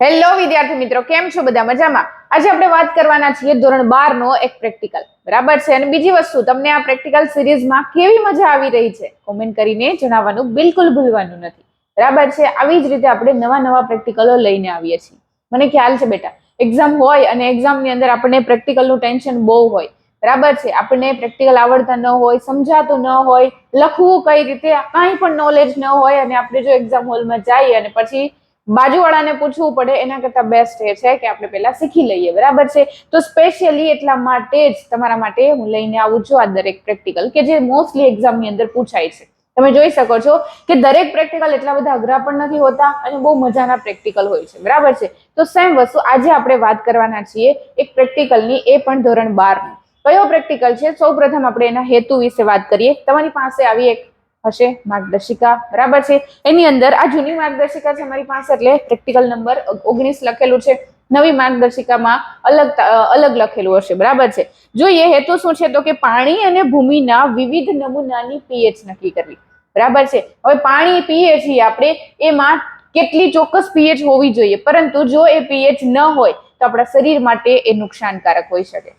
Hello વિદ્યાર્થી મિત્રો, કેમ છો બધા મજામાં? આજે આપણે વાત કરવાના છીએ ધોરણ બાર નો એક પ્રેક્ટિકલ બરાબર છે? અને બીજી વસ્તુ, તમને આ પ્રેક્ટિકલ સિરીઝમાં કેવી મજા આવી રહી છે? કોમેન્ટ કરીને જણાવવાનું બિલકુલ ભૂલવાનું નથી. બરાબર છે? આવી જ રીતે આપણે નવા નવા પ્રેક્ટિકલો લઈને આવીએ છીએ. મને ખ્યાલ છે બેટા એક્ઝામ હોય અને એક્ઝામની અંદર આપણને પ્રેક્ટિકલનું ટેન્શન બહુ હોય. બરાબર છે? આપણને પ્રેક્ટિકલ આવડતા ન હોય, સમજાતું ન હોય, લખવું કઈ રીતે, કાંઈ પણ નોલેજ ન હોય અને આપણે જો એક્ઝામ હોલમાં જઈએ અને પછી બાજુવાળાને પૂછવું પડે, એના કરતા બેસ્ટ એ છે કે આપણે પહેલા શીખી લઈએ, બરાબર છે? તો સ્પેશિયલી એટલા માટે જ તમારા માટે હું લઈને આવું છું આ દરેક પ્રેક્ટિકલ કે જે મોસ્ટલી એક્ઝામની અંદર પૂછાય છે. તમે જોઈ શકો છો કે દરેક પ્રેક્ટિકલ એટલા બધા અઘરા પણ નથી હોતા અને બહુ મજાના પ્રેક્ટિકલ હોય છે, બરાબર છે? તો સેમ વસ્તુ આજે આપણે વાત કરવાના છીએ એક પ્રેક્ટિકલની એ પણ ધોરણ બારનું કયો પ્રેક્ટિકલ છે? સૌ પ્રથમ આપણે એના હેતુ વિશે વાત કરીએ. તમારી પાસે આવી એક હશે, માર્ગદર્શિકા બરાબર છે. એની અંદર આ જૂની માર્ગદર્શિકા છે મારી પાસે, એટલે પ્રેક્ટિકલ નંબર ઓગણીસ લખેલું છે. નવી માર્ગદર્શિકામાં અલગ અલગ લખેલું હશે, બરાબર છે. જોઈએ હેતુ શું છે, તો કે પાણી અને ભૂમિના વિવિધ નમૂનાની પીએચ નક્કી કરવી, બરાબર છે. હવે પાણી પીએ છીએ આપણે એમાં કેટલી ચોક્કસ પીએચ હોવી જોઈએ, પરંતુ જો એ પીએચ ન હોય, તો આપણા શરીર માટે એ નુકસાનકારક હોઈ શકે.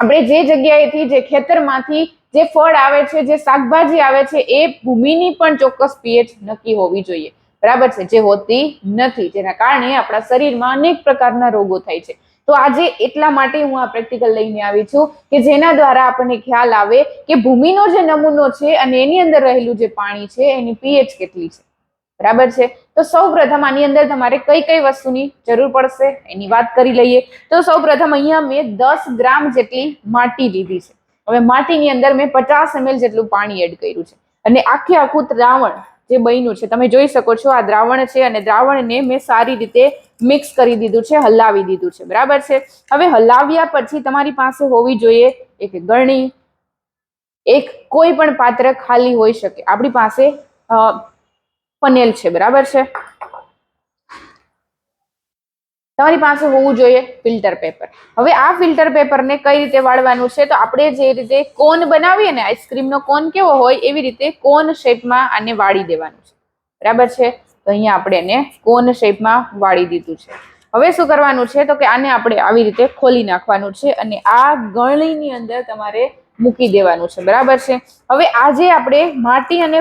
આપણે જે જગ્યાએથી, જે ખેતરમાંથી જે ફળ આવે છે, જે શાકભાજી આવે છે, એ ભૂમિની પણ ચોક્કસ પીએચ નક્કી હોવી જોઈએ. બરાબર છે? જે હોતી નથી. જેના કારણે આપણા શરીરમાં અનેક પ્રકારના રોગો થાય છે. તો આજે એટલા માટે હું આ પ્રેક્ટિકલ લઈને આવી છું કે જેના દ્વારા આપણને ખ્યાલ આવે કે ભૂમિનો જે નમૂનો છે અને એની અંદર રહેલું જે પાણી છે, એની પીએચ કેટલી છે. બરાબર છે? તો સૌ પ્રથમ આની અંદર તમારે કઈ કઈ વસ્તુની જરૂર પડશે? એની વાત કરી લઈએ. તો સૌ પ્રથમ અહીંયા મેં દસ ગ્રામ જેટલી માટી લીધી છે. હવે માટીની અંદર મેં પચાસ એમએલ જેટલું પાણી એડ કર્યું છે. અને આખે આખું દ્રાવણ જે બન્યું છે, તમે જોઈ શકો છો આ દ્રાવણ છે અને દ્રાવણને મેં સારી રીતે મિક્સ કરી દીધું છે, હલાવી દીધું છે. બરાબર છે? હવે હલાવ્યા પછી તમારી પાસે હોવી જોઈએ એક ગરણી, એક કોઈ પણ પાત્ર ખાલી હોઈ શકે. આપણી પાસે પનેલ છે. બરાબર છે? તમારી પાસે હોવું જોઈએ ફિલ્ટર પેપર. હવે આ ફિલ્ટર પેપરને કઈ રીતે વાળવાનું છે? તો આપણે જે રીતે કોન બનાવીએ ને, આઈસ્ક્રીમનો કોન કેવો હોય એવી રીતે કોન શેપમાં આને વાળી દેવાનું છે. બરાબર છે? તો અહીંયા આપણે એને કોન શેપમાં વાળી દીધું છે. હવે શું કરવાનું છે? તો કે આને આપણે આવી રીતે ખોલી નાખવાનું છે અને આ ગળણીની અંદર તમારે મૂકી દેવાનું છે. બરાબર છે? હવે આજે આપણે માટી અને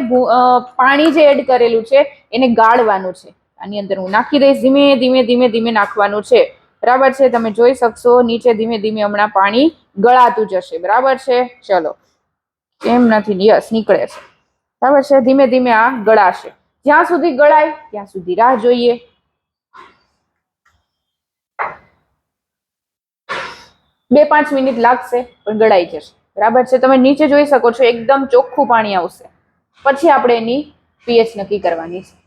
પાણી જે એડ કરેલું છે, એને ગાળવાનું છે. આની અંદર હું નાખી દઈશ. ધીમે ધીમે ધીમે ધીમે નાખવાનું છે. બરાબર છે? તમે જોઈ શકશો, નીચે ધીમે ધીમે હમણાં પાણી ગળાતું જશે. બરાબર છે? ચલો. કેમ નથી? યસ, નીકળે છે. બરાબર છે? ધીમે ધીમે આ ગળાશે. જ્યાં સુધી ગળાય, ત્યાં સુધી રાહ જોઈએ. બે, પાંચ મિનિટ લાગશે, પણ ગળાઈ જશે. બરાબર છે? તમે નીચે જોઈ શકો છો, એકદમ ચોખ્ખું પાણી આવશે. પછી આપણે એની પીએચ નક્કી કરવાની છે.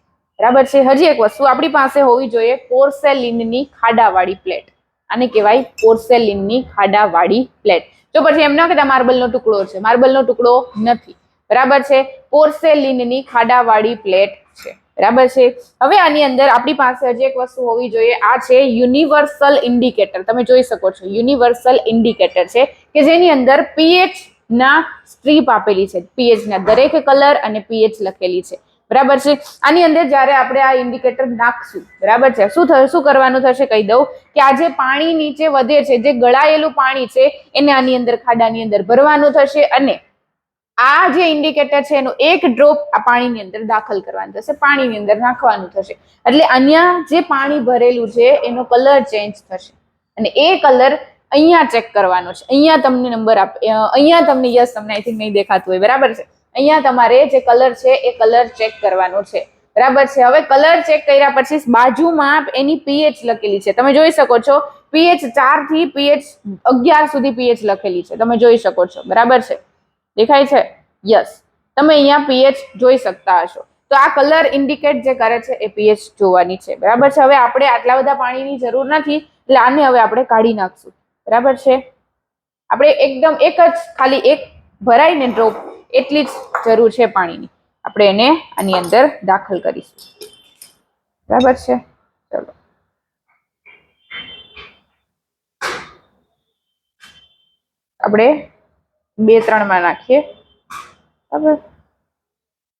બરાબર છે? હજી એક વસ્તુ આપણી પાસે હોવી જોઈએ, પોર્સેલિનની ખાડાવાળી પ્લેટ. આને કહેવાય પોર્સેલિનની ખાડાવાળી પ્લેટ. જો પછી એમ ન કહેતા માર્બલનો ટુકડો છે, માર્બલનો ટુકડો નથી. બરાબર છે? પોર્સેલિનની ખાડાવાળી પ્લેટ છે. બરાબર છે? હવે આની અંદર આપણી પાસે હજી એક વસ્તુ હોવી જોઈએ, આ છે યુનિવર્સલ ઇન્ડિકેટર. તમે જોઈ શકો છો, યુનિવર્સલ ઇન્ડિકેટર છે કે જેની અંદર પીએચ ના સ્ટ્રીપ આપેલી છે. પીએચ ના દરેક કલર અને પીએચ લખેલી છે. બરાબર છે? આની અંદર જ્યારે આપણે આ ઇન્ડિકેટર નાખશું, બરાબર છે? શું થશે શું કરવાનું થશે? કહી દઉં કે આ જે પાણી નીચે વધે છે, જે ગળાયેલું પાણી છે, એને આની અંદર ખાડાની અંદર ભરવાનું થશે અને આ જે ઇન્ડિકેટર છે, એનો એક ડ્રોપ આ પાણીની અંદર દાખલ કરવાનું થશે, પાણીની અંદર નાખવાનું થશે. એટલે અહીંયા જે પાણી ભરેલું છે, એનો કલર ચેન્જ થશે. અને એ કલર અહીંયા ચેક કરવાનો છે. અહીંયા તમને નંબર આપ, અહીંયા તમને યસ તમને આઈ થિંક નહીં દેખાતું હોય, બરાબર છે? અહીંયા તમારે જે કલર છે એ કલર ચેક કરવાનો છે. બરાબર છે? હવે કલર ચેક કર્યા પછી બાજુમાં એની પીએચ લખેલી છે. તમે જોઈ શકો છો પીએચ ચારથી પીએચ અગિયાર સુધી પીએચ લખેલી છે. તમે જોઈ શકો છો. બરાબર છે? દેખાય છે? યસ તમે અહીંયા પીએચ જોઈ શકતા હશો. તો આ કલર ઇન્ડિકેટ જે કરે છે એ પીએચ જોવાની છે. બરાબર છે? હવે આપણે આટલા બધા પાણીની જરૂર નથી, એટલે આને હવે આપણે કાઢી નાખશું. બરાબર છે? આપણે એકદમ એક જ, ખાલી એક ભરાઈને ડ્રોપ એટલી જ જરૂર છે પાણીની. આપણે એને આની અંદર દાખલ કરીશું. બરાબર છે? ચલો. આપણે બે ત્રણમાં નાખીએ. બરાબર?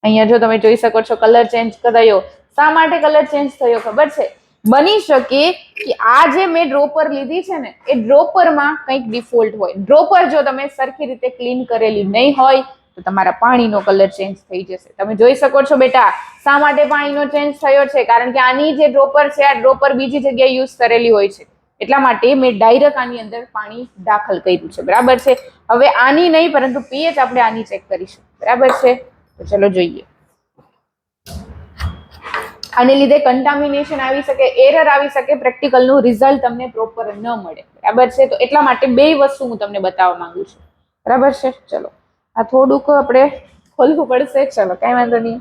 અહીંયા જો તમે જોઈ શકો છો, કલર ચેન્જ કરાયો. શા માટે કલર ચેન્જ થયો ખબર છે? બની શકે કે આ જે મેં ડ્રોપર લીધી છે ને, એ ડ્રોપરમાં કંઈક ડિફોલ્ટ હોય. ડ્રોપર જો તમે સરખી રીતે ક્લીન કરેલી નહીં હોય, તો તમારા પાણીનો કલર ચેન્જ થઈ જશે. તમે જોઈ શકો છો બેટા, શા માટે પાણીનો ચેન્જ થયો છે? કારણ કે આની જે ડ્રોપર છે, આ ડ્રોપર બીજી જગ્યાએ યુઝ કરેલી હોય છે. એટલા માટે મેં ડાયરેક્ટ આની અંદર પાણી દાખલ કર્યું છે. બરાબર છે? હવે આની નહીં, પરંતુ પીએચ આપણે આની ચેક કરીશું. બરાબર છે? તો ચલો જોઈએ. આને લીધે કન્ટામિનેશન આવી શકે એરર આવી શકે પ્રેક્ટિકલનું રિઝલ્ટ તમને પ્રોપર ન મળે. બરાબર છે? તો એટલા માટે બે વસ્તુ હું તમને બતાવવા માંગુ છું. બરાબર છે? ચલો. આ થોડુંક આપણે ખોલવું પડશે. ચલો, કાંઈ વાંધો નહીં.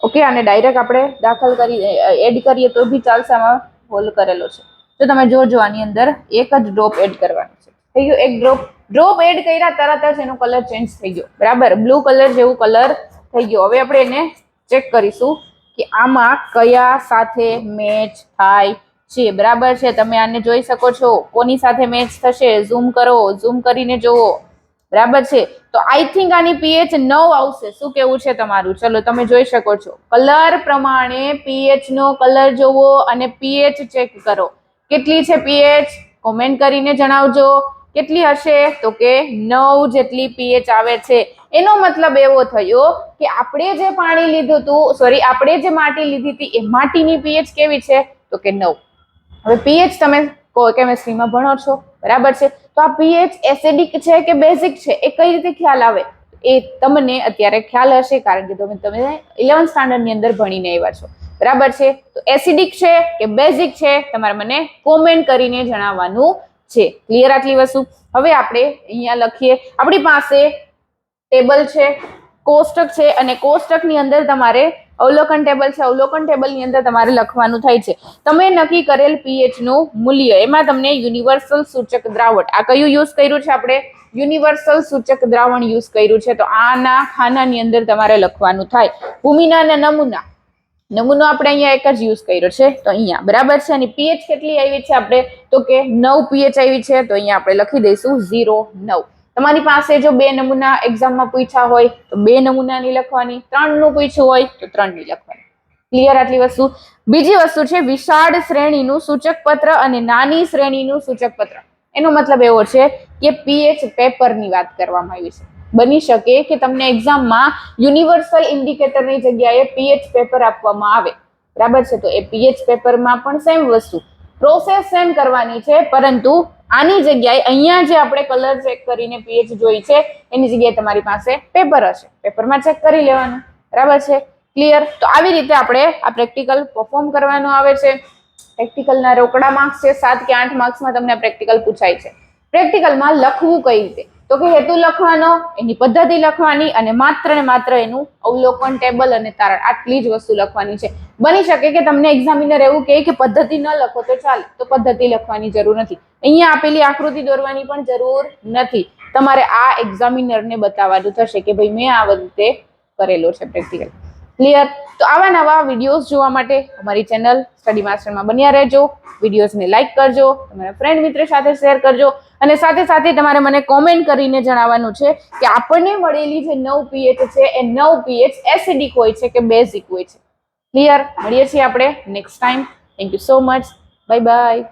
ઓકે અને ડાયરેક્ટ આપણે દાખલ કરી એડ કરીએ તો બી ચાલશે આમાં હોલ કરેલો છે. તો તમે જોજો આની અંદર એક જ ડ્રોપ એડ કરવાનો છે. થઈ ગયું. એક ડ્રોપ ડ્રોપ એડ કર્યા, તરત જ એનો કલર ચેન્જ થઈ ગયો. બરાબર? બ્લુ કલર જેવું કલર થઈ ગયો. હવે આપણે એને ચેક કરીશું કે આમાં કયા સાથે મેચ થાય છે. બરાબર છે? તમે આને જોઈ શકો છો. કોની સાથે મેચ થશે? ઝૂમ કરો. ઝૂમ કરીને જોવો. બરાબર છે? તો આઈ થિંક આની પીએચ નવ આવશે. શું કેવું છે તમારું? ચલો, તમે જોઈ શકો છો. કલર પ્રમાણે પીએચ નો કલર જોવો અને પીએચ ચેક કરો. કેટલી છે પીએચ કોમેન્ટ કરીને જણાવજો. કેટલી હશે? તો કે નવ જેટલી પીએચ આવે છે. એનો મતલબ એવો થયો કે આપણે જે પાણી લીધું હતું સોરી આપણે જે માટી લીધી હતી, એ માટીની પીએચ કેવી છે? તો કે નવ. હવે પીએચ તમે કેમેસ્ટ્રીમાં ભણો છો, બરાબર છે? તો આ પીએચ એસિડિક છે કે બેઝિક છે? એ કઈ રીતે ખ્યાલ આવે? એ તમને અત્યારે ખ્યાલ હશે, કારણ કે તમે તમે ઇલેવન્થ સ્ટાન્ડર્ડની અંદર ભણીને આવ્યા છો. બરાબર છે? તો એસિડિક છે કે બેઝિક છે? તમારે મને કોમેન્ટ કરીને જણાવવાનું છે. ક્લિયર આટલી વસ્તુ? હવે આપણે અહીંયા લખીએ. આપણી પાસે ટેબલ છે, કોષ્ટક છે અને કોષ્ટકની અંદર તમારે અવલોકન ટેબલ છે. અવલોકન ટેબલની અંદર તમારે લખવાનું થાય છે. તમે નક્કી કરેલ પીએચનું મૂલ્ય, એમાં તમને યુનિવર્સલ સૂચક દ્રાવણ. આ કયું યુઝ કર્યું છે આપણે? યુનિવર્સલ સૂચક દ્રાવણ યુઝ કર્યું છે. તો આના ખાનાની અંદર તમારે લખવાનું થાય. ભૂમિના નમૂના. નમૂનો આપણે અહીંયા એક જ યુઝ કર્યો છે. તો અહીંયા બરાબર છે અને પીએચ કેટલી આવી છે આપણે? તો કે નવ પીએચ આવી છે, તો અહીંયા આપણે લખી દઈશું ઝીરો નવ. તમારી પાસે જો બે નમૂના એક્ઝામમાં પૂછ્યા હોય, તો બે નમૂનાની લખવાની ત્રણનું પૂછ્યું હોય, તો ત્રણની લખવાની. ક્લિયર આટલી વસ્તુ? બીજી વસ્તુ છે, વિશાળ શ્રેણીનું સૂચક પત્ર અને નાની શ્રેણીનું સૂચક પત્ર એનો મતલબ એવો છે કે પીએચ પેપરની વાત કરવામાં આવી છે. બની શકે કે તમને એક્ઝામમાં યુનિવર્સલ ઇન્ડિકેટરની જગ્યાએ પીએચ પેપર આપવામાં આવે. બરાબર છે? તો એ પીએચ પેપરમાં પણ સેમ વસ્તુ. પ્રોસેસ સેમ કરવાની છે, પરંતુ આની જગ્યાએ અહીંયા જે આપણે કલર ચેક કરીને પીએચ જોઈ છે, એની જગ્યાએ તમારી પાસે પેપર હશે. પેપરમાં ચેક કરી લેવાનું. બરાબર છે? ક્લિયર તો આવી રીતે આપણે આ પ્રેક્ટિકલ પરફોર્મ કરવાનું આવે છે. પ્રેક્ટિકલના રોકડા માર્ક્સ છે, સાત કે આઠ માર્ક્સમાં તમને પ્રેક્ટિકલ પૂછાય છે. પ્રેક્ટિકલમાં લખવું કઈ રીતે? તો કે હેતુ લખવાનો, એની પદ્ધતિ લખવાની અને માત્ર ને માત્ર એનું અવલોકન ટેબલ અને તારણ. આટલી જ વસ્તુ લખવાની છે. બની શકે કે તમને એક્ઝામિનર એવું કહે કે પદ્ધતિ ન લખો તો ચાલે, તો પદ્ધતિ લખવાની જરૂર નથી. અહીંયા આપેલી આકૃતિ દોરવાની પણ જરૂર નથી. તમારે આ એક્ઝામિનરને બતાવવાનું થશે કે ભાઈ મેં આ રીતે કરેલો છે પ્રેક્ટિકલ ક્લિયર તો આવા નવા વિડીયોઝ જોવા માટે અમારી ચેનલ સ્ટડી માસ્ટરમાં બન્યા રહેજો. વિડીયોઝને લાઈક કરજો. તમારા ફ્રેન્ડ મિત્ર સાથે શેર કરજો. અને સાથે સાથે તમારે મને કોમેન્ટ કરીને જણાવવાનું છે કે આપણને મળેલી જે નવ પીએચ છે, એ નવ પીએચ એસિડિક હોય છે કે બેઝિક હોય છે. ક્લિયર મળીએ છીએ આપણે next time thank you so much bye bye